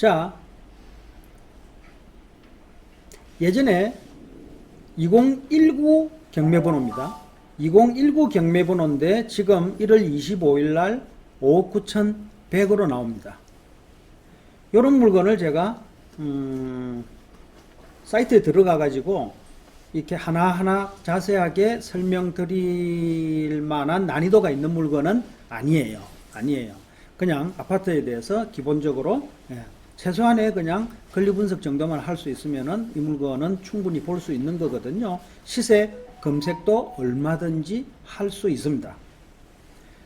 자, 예전에 2019 경매번호입니다. 2019 경매번호인데 지금 1월 25일 날 5억 9,100으로 나옵니다. 이런 물건을 제가 음, 사이트에 들어가 가지고 이렇게 하나하나 자세하게 설명드릴 만한 난이도가 있는 물건은 아니에요. 아니에요. 그냥 아파트에 대해서 기본적으로 예, 최소한의 그냥 권리 분석 정도만 할 수 있으면은 이 물건은 충분히 볼 수 있는 거거든요. 시세 검색도 얼마든지 할 수 있습니다.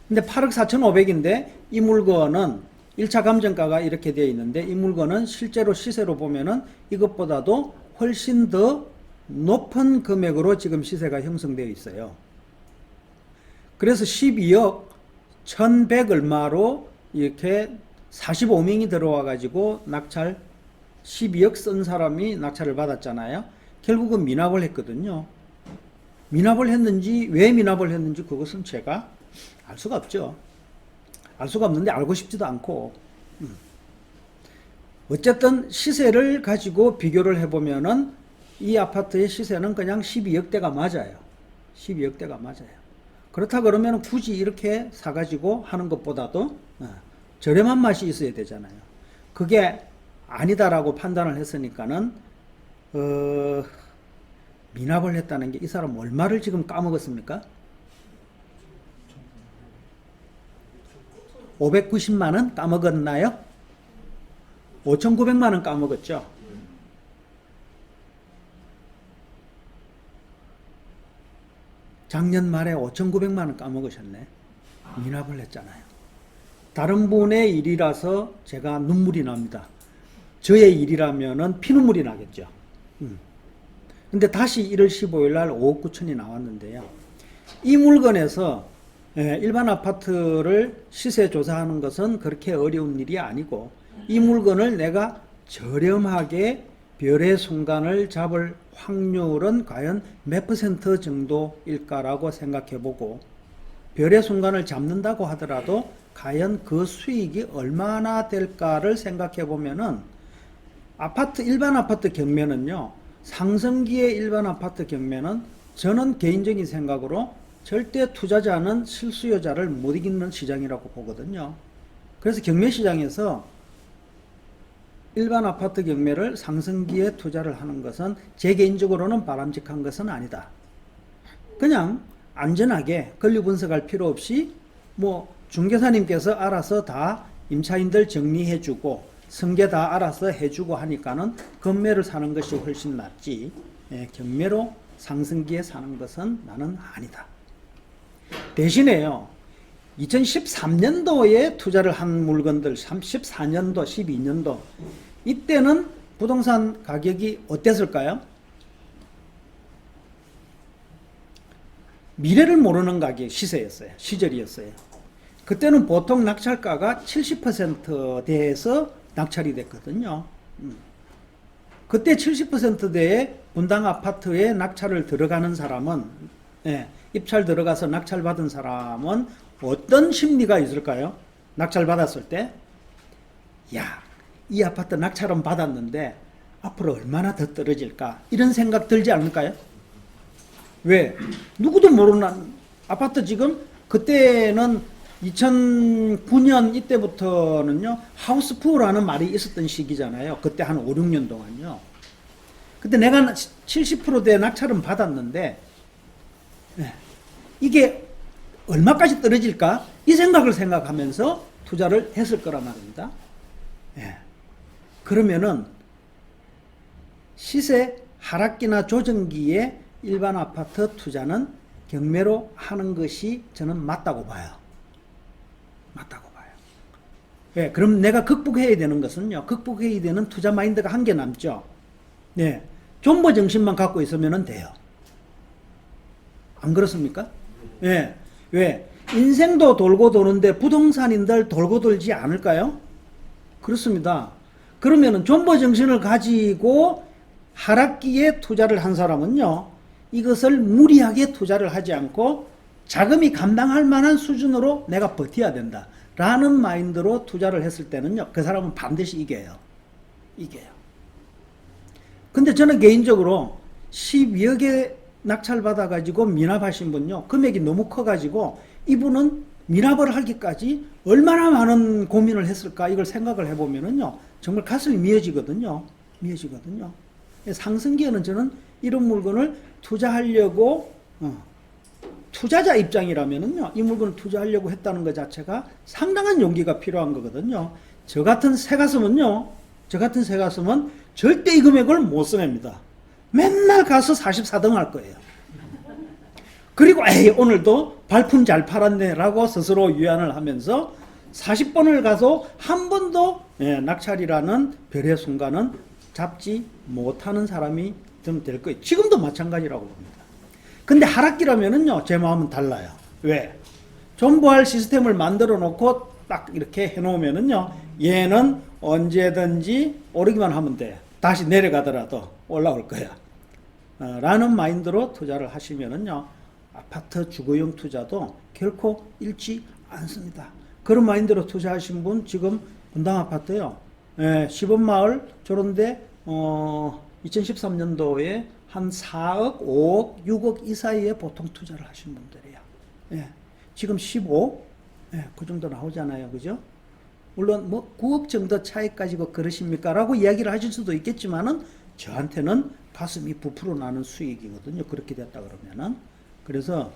근데 8억 4,500인데 이 물건은 1차 감정가가 이렇게 되어 있는데 이 물건은 실제로 시세로 보면은 이것보다도 훨씬 더 높은 금액으로 지금 시세가 형성되어 있어요. 그래서 12억 1,100 얼마로 이렇게 45명이 들어와 가지고 낙찰 12억 쓴 사람이 낙찰을 받았잖아요. 결국은 미납을 했거든요. 미납을 했는지 왜 미납을 했는지 그것은 제가 알 수가 없죠. 알 수가 없는데 알고 싶지도 않고 음. 어쨌든 시세를 가지고 비교를 해보면은 이 아파트의 시세는 그냥 12억대가 맞아요. 12억대가 맞아요. 그렇다 그러면 굳이 이렇게 사가지고 하는 것보다도 어, 저렴한 맛이 있어야 되잖아요. 그게 아니다라고 판단을 했으니까는 어, 미납을 했다는 게 이 사람 얼마를 지금 까먹었습니까? 590만 원 까먹었나요? 5,900만 원 까먹었죠. 작년 말에 5,900만 원 까먹으셨네. 미납을 했잖아요. 다른 분의 일이라서 제가 눈물이 납니다. 저의 일이라면은 피눈물이 나겠죠. 음. 근데 다시 1월 15일 날 5억 9천이 나왔는데요. 이 물건에서 예, 일반 아파트를 시세 조사하는 것은 그렇게 어려운 일이 아니고 이 물건을 내가 저렴하게 별의 순간을 잡을 확률은 과연 몇 퍼센트 정도일까라고 생각해 보고 별의 순간을 잡는다고 하더라도 과연 그 수익이 얼마나 될까를 생각해 보면은 아파트 일반 아파트 경매는요 상승기의 일반 아파트 경매는 저는 개인적인 생각으로 절대 투자자는 실수요자를 못 이기는 시장이라고 보거든요. 그래서 경매 시장에서 일반 아파트 경매를 상승기에 투자를 하는 것은 제 개인적으로는 바람직한 것은 아니다. 그냥 안전하게 권리 분석할 필요 없이 뭐 중개사님께서 알아서 다 임차인들 정리해주고 승계 다 알아서 해주고 하니까는 건매를 사는 것이 훨씬 낫지 예, 경매로 상승기에 사는 것은 나는 아니다. 대신에요. 2013년도에 투자를 한 물건들, 14년도, 12년도 이때는 부동산 가격이 어땠을까요? 미래를 모르는 가격 시세였어요. 시절이었어요. 그때는 보통 낙찰가가 70%대에서 낙찰이 됐거든요. 음. 그때 70%대의 분당 아파트에 낙찰을 들어가는 사람은 예, 입찰 들어가서 낙찰 받은 사람은 어떤 심리가 있을까요? 낙찰 받았을 때, 야, 이 아파트 낙찰은 받았는데 앞으로 얼마나 더 떨어질까? 이런 생각 들지 않을까요? 왜? 누구도 모르는 아파트 지금 그때는 2009년 이때부터는요 하우스푸어라는 말이 있었던 시기잖아요. 그때 한 5, 6년 동안요. 근데 내가 70%대 낙찰은 받았는데 네. 이게 얼마까지 떨어질까? 이 생각을 생각하면서 투자를 했을 거란 말입니다. 예. 그러면은 시세 하락기나 조정기에 일반 아파트 투자는 경매로 하는 것이 저는 맞다고 봐요. 맞다고 봐요. 예, 그럼 내가 극복해야 되는 것은요. 극복해야 되는 투자 마인드가 한 개 남죠. 네. 존버 정신만 갖고 있으면 돼요. 안 그렇습니까? 예. 왜? 인생도 돌고 도는데 부동산인들 돌고 돌지 않을까요? 그렇습니다. 그러면은 존버 정신을 가지고 하락기에 투자를 한 사람은요, 이것을 무리하게 투자를 하지 않고 자금이 감당할 만한 수준으로 내가 버텨야 된다. 라는 마인드로 투자를 했을 때는요, 그 사람은 반드시 이겨요. 이게요. 근데 저는 개인적으로 12억에 낙찰받아가지고 미납하신 분요. 금액이 너무 커가지고 이분은 미납을 하기까지 얼마나 많은 고민을 했을까 이걸 생각을 해보면은요. 정말 가슴이 미어지거든요. 미어지거든요. 상승기에는 저는 이런 물건을 투자하려고 어, 투자자 입장이라면은요, 이 물건을 투자하려고 했다는 것 자체가 상당한 용기가 필요한 거거든요. 저 같은 새 가슴은요, 저 같은 새 가슴은 절대 이 금액을 못 써냅니다. 맨날 가서 44등 할 거예요. 그리고 에이, 오늘도 발품 잘 팔았네라고 스스로 위안을 하면서 40번을 가서 한 번도 예, 낙찰이라는 별의 순간은 잡지 못하는 사람이 좀될 거예요. 지금도 마찬가지라고 봅니다. 근데 하락기라면은요, 제 마음은 달라요. 왜? 존버할 시스템을 만들어 놓고 딱 이렇게 해 놓으면은요, 얘는 언제든지 오르기만 하면 돼. 다시 내려가더라도 올라올 거야. 어, 라는 마인드로 투자를 하시면은요, 아파트 주거용 투자도 결코 잃지 않습니다. 그런 마인드로 투자하신 분 지금 분당 아파트요. 예, 시범마을 저런데 어 2013년도에 한 4억, 5억, 6억 이 사이에 보통 투자를 하신 분들이에요. 예. 지금 15, 예, 그 정도 나오잖아요. 그죠? 물론 뭐 9억 정도 차이 가지고 그러십니까? 라고 이야기를 하실 수도 있겠지만은 저한테는 가슴이 부풀어 나는 수익이거든요. 그렇게 됐다 그러면은. 그래서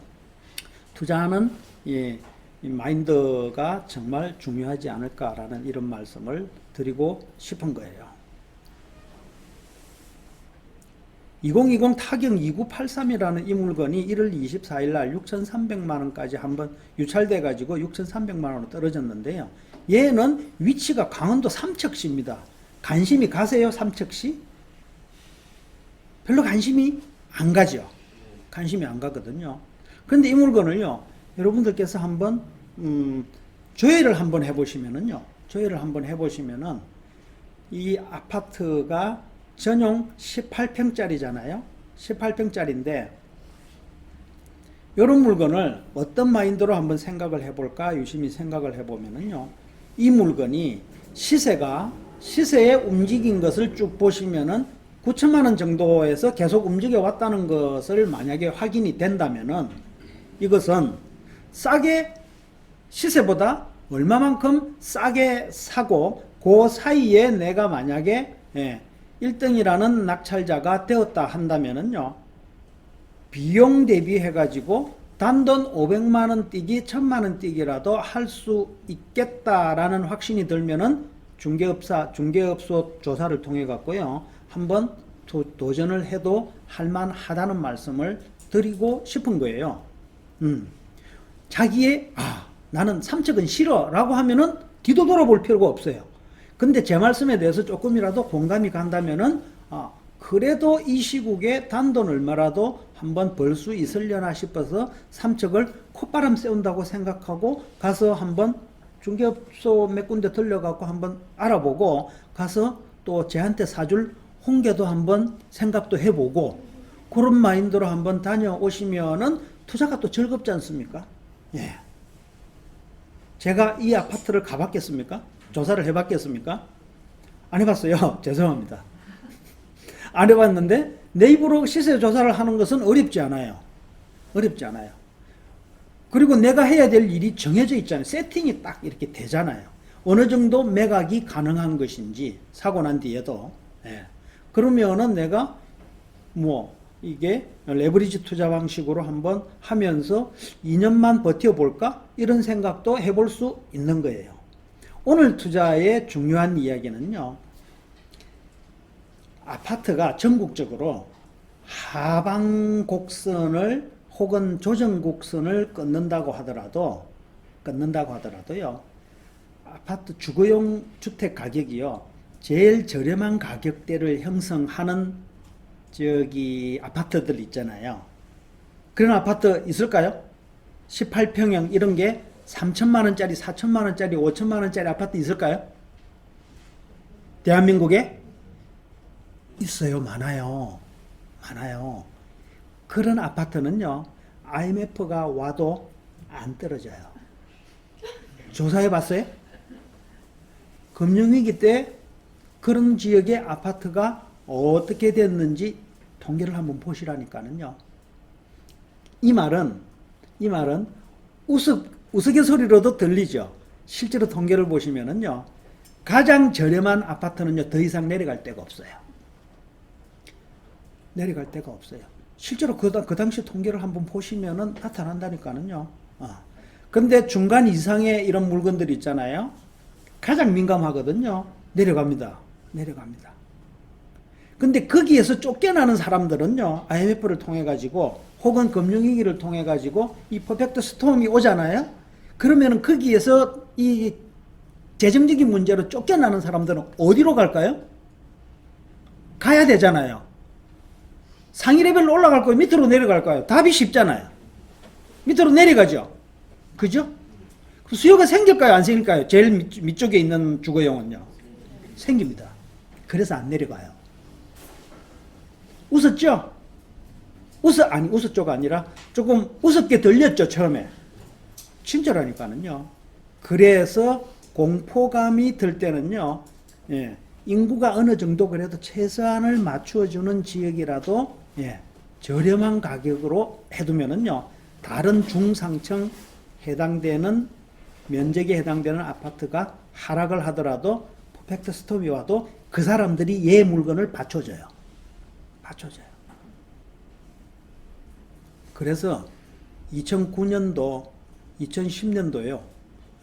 투자하는 예, 이 마인드가 정말 중요하지 않을까라는 이런 말씀을 드리고 싶은 거예요. 2020 타경 2983이라는 이 물건이 1월 24일 날 6,300만 원까지 한번 유찰돼 가지고 6,300만 원으로 떨어졌는데요. 얘는 위치가 강원도 삼척시입니다. 관심이 가세요, 삼척시? 별로 관심이 안 가죠. 관심이 안 가거든요. 그런데 이 물건을요, 여러분들께서 한번 음, 조회를 한번 해보시면은요, 조회를 한번 해보시면은 이 아파트가 전용 18평짜리잖아요. 18평짜리인데 이런 물건을 어떤 마인드로 한번 생각을 해볼까 유심히 생각을 해보면은요, 이 물건이 시세가 시세에 움직인 것을 쭉 보시면은 9천만 원 정도에서 계속 움직여 왔다는 것을 만약에 확인이 된다면은 이것은 싸게 시세보다 얼마만큼 싸게 사고 그 사이에 내가 만약에 예, 1등이라는 낙찰자가 되었다 한다면은요. 비용 대비해 가지고 단돈 500만 원 뛰기, 1000만 원 뛰기라도 할 수 있겠다라는 확신이 들면은 중개업사 중개업소 조사를 통해 갖고요. 한번 도, 도전을 해도 할 만하다는 말씀을 드리고 싶은 거예요. 음. 자기의 아 나는 삼척은 싫어라고 하면은 뒤도 돌아볼 필요가 없어요. 근데 제 말씀에 대해서 조금이라도 공감이 간다면은 아 그래도 이 시국에 단돈 얼마라도 한번 벌 수 있으려나 싶어서 삼척을 콧바람 쐬운다고 생각하고 가서 한번 중개업소 몇 군데 들려갖고 한번 알아보고 가서 또 제한테 사줄 홍게도 한번 생각도 해보고 그런 마인드로 한번 다녀오시면은 투자가 또 즐겁지 않습니까? 예. 제가 이 아파트를 가봤겠습니까? 조사를 해봤겠습니까? 안 해봤어요. 죄송합니다. 안 해봤는데 내 입으로 시세 조사를 하는 것은 어렵지 않아요. 어렵지 않아요. 그리고 내가 해야 될 일이 정해져 있잖아요. 세팅이 딱 이렇게 되잖아요. 어느 정도 매각이 가능한 것인지 사고 난 뒤에도 예. 그러면은 내가 뭐 이게 레버리지 투자 방식으로 한번 하면서 2년만 버텨볼까 이런 생각도 해볼 수 있는 거예요. 오늘 투자의 중요한 이야기는요. 아파트가 전국적으로 하방 곡선을 혹은 조정 곡선을 끊는다고 하더라도 끊는다고 하더라도요. 아파트 주거용 주택 가격이요. 제일 저렴한 가격대를 형성하는 저기 아파트들 있잖아요. 그런 아파트 있을까요? 18평형 이런 게 3천만 원짜리, 4천만 원짜리, 5천만 원짜리 아파트 있을까요? 대한민국에 있어요. 많아요. 많아요. 그런 아파트는요. IMF가 와도 안 떨어져요. 조사해 봤어요? 금융위기 때 그런 지역의 아파트가 어떻게 됐는지 통계를 한번 보시라니까는요. 이 말은 이 말은 우스 우스갯소리로도 들리죠. 실제로 통계를 보시면은요. 가장 저렴한 아파트는요. 더 이상 내려갈 데가 없어요. 내려갈 데가 없어요. 실제로 그, 당- 그 당시 통계를 한번 보시면은 나타난다니까는요. 어. 근데 중간 이상의 이런 물건들이 있잖아요. 가장 민감하거든요. 내려갑니다. 내려갑니다. 근데 거기에서 쫓겨나는 사람들은요. IMF를 통해 가지고 혹은 금융위기를 통해 가지고 이 퍼펙트 스톰이 오잖아요. 그러면은 거기에서 이 재정적인 문제로 쫓겨나는 사람들은 어디로 갈까요? 가야 되잖아요. 상위 레벨로 올라갈 거예요? 밑으로 내려갈까요? 답이 쉽잖아요. 밑으로 내려가죠. 그죠? 그 수요가 생길까요? 안 생길까요? 제일 밑, 밑쪽에 있는 주거용은요. 생깁니다. 그래서 안 내려가요. 웃었죠? 웃어, 아니, 웃었죠가 아니라 조금 우습게 들렸죠, 처음에. 진짜라니까는요. 그래서 공포감이 들 때는요, 예, 인구가 어느 정도 그래도 최소한을 맞추어주는 지역이라도, 예, 저렴한 가격으로 해두면은요, 다른 중상층 해당되는, 면적에 해당되는 아파트가 하락을 하더라도, 퍼펙트 스톰이 와도 그 사람들이 얘 물건을 받쳐줘요. 받쳐줘요. 그래서 2009년도, 2010년도요.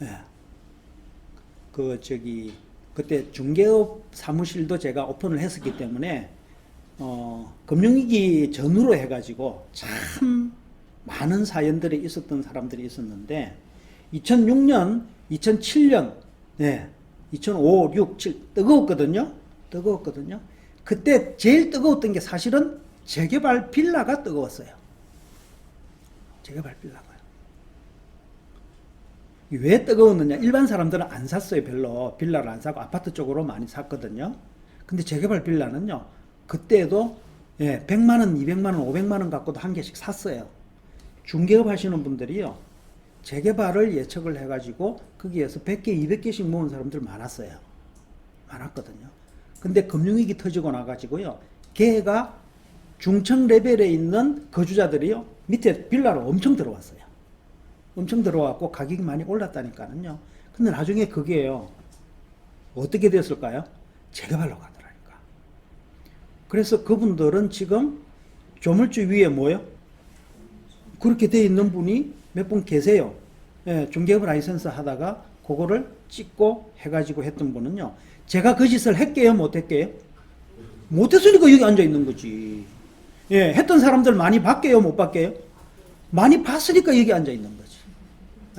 예. 그 저기 그때 중개업 사무실도 제가 오픈을 했었기 때문에 어, 금융위기 전후로 해가지고 참 많은 사연들이 있었던 사람들이 있었는데 2006년, 2007년, 네, 2005, 6, 7 뜨거웠거든요. 뜨거웠거든요. 그때 제일 뜨거웠던 게 사실은 재개발 빌라가 뜨거웠어요. 재개발 빌라가요. 왜 뜨거웠느냐? 일반 사람들은 안 샀어요, 별로. 빌라를 안 사고 아파트 쪽으로 많이 샀거든요. 근데 재개발 빌라는요, 그때도 예, 100만 원, 200만 원, 500만 원 갖고도 한 개씩 샀어요. 중개업 하시는 분들이요, 재개발을 예측을 해 가지고 거기에서 100개, 200개씩 모은 사람들 많았어요. 많았거든요. 근데 금융위기 터지고 나 가지고요, 걔가 중층 레벨에 있는 거주자들이요, 밑에 빌라로 엄청 들어왔어요. 엄청 들어왔고 가격이 많이 올랐다니까는요. 근데 나중에 그게요. 어떻게 됐을까요? 재개발로 가더라니까. 그래서 그분들은 지금 조물주 위에 뭐요? 그렇게 돼 있는 분이 몇 분 계세요. 예, 중개업 라이선스 하다가 그거를 찍고 해가지고 했던 분은요. 제가 그 짓을 했게요, 못 했게요? 못 했으니까 여기 앉아 있는 거지. 예, 했던 사람들 많이 봤게요, 못 봤게요? 많이 봤으니까 여기 앉아 있는 거지.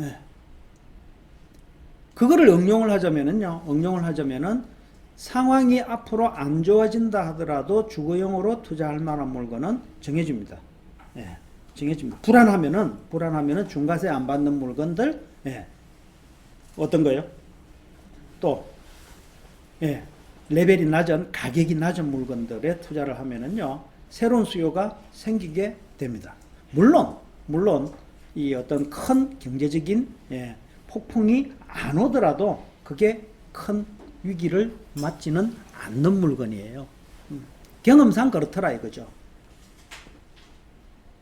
예. 그거를 응용을 하자면은요, 응용을 하자면은 상황이 앞으로 안 좋아진다 하더라도 주거용으로 투자할 만한 물건은 정해집니다. 예, 정해집니다. 불안하면은, 불안하면은 중과세 안 받는 물건들, 예, 어떤 거요? 또, 예, 레벨이 낮은, 가격이 낮은 물건들에 투자를 하면은요, 새로운 수요가 생기게 됩니다. 물론, 물론, 이 어떤 큰 경제적인 예, 폭풍이 안 오더라도 그게 큰 위기를 맞지는 않는 물건이에요. 음, 경험상 그렇더라 이거죠.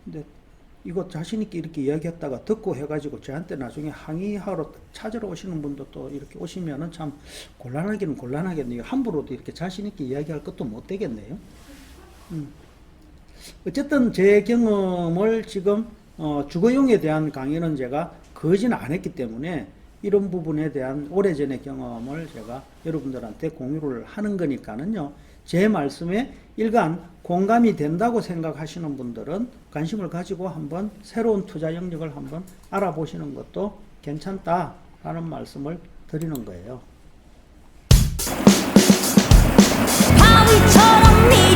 근데 이거 자신 있게 이렇게 이야기했다가 듣고 해가지고 저한테 나중에 항의하러 찾으러 오시는 분도 또 이렇게 오시면은 참 곤란하기는 곤란하겠네요. 함부로도 이렇게 자신 있게 이야기할 것도 못 되겠네요. 음. 어쨌든 제 경험을 지금 어, 주거용에 대한 강의는 제가 거진 안 했기 때문에 이런 부분에 대한 오래전의 경험을 제가 여러분들한테 공유를 하는 거니까는요. 제 말씀에 일간 공감이 된다고 생각하시는 분들은 관심을 가지고 한번 새로운 투자 영역을 한번 알아보시는 것도 괜찮다라는 말씀을 드리는 거예요. 바위처럼 네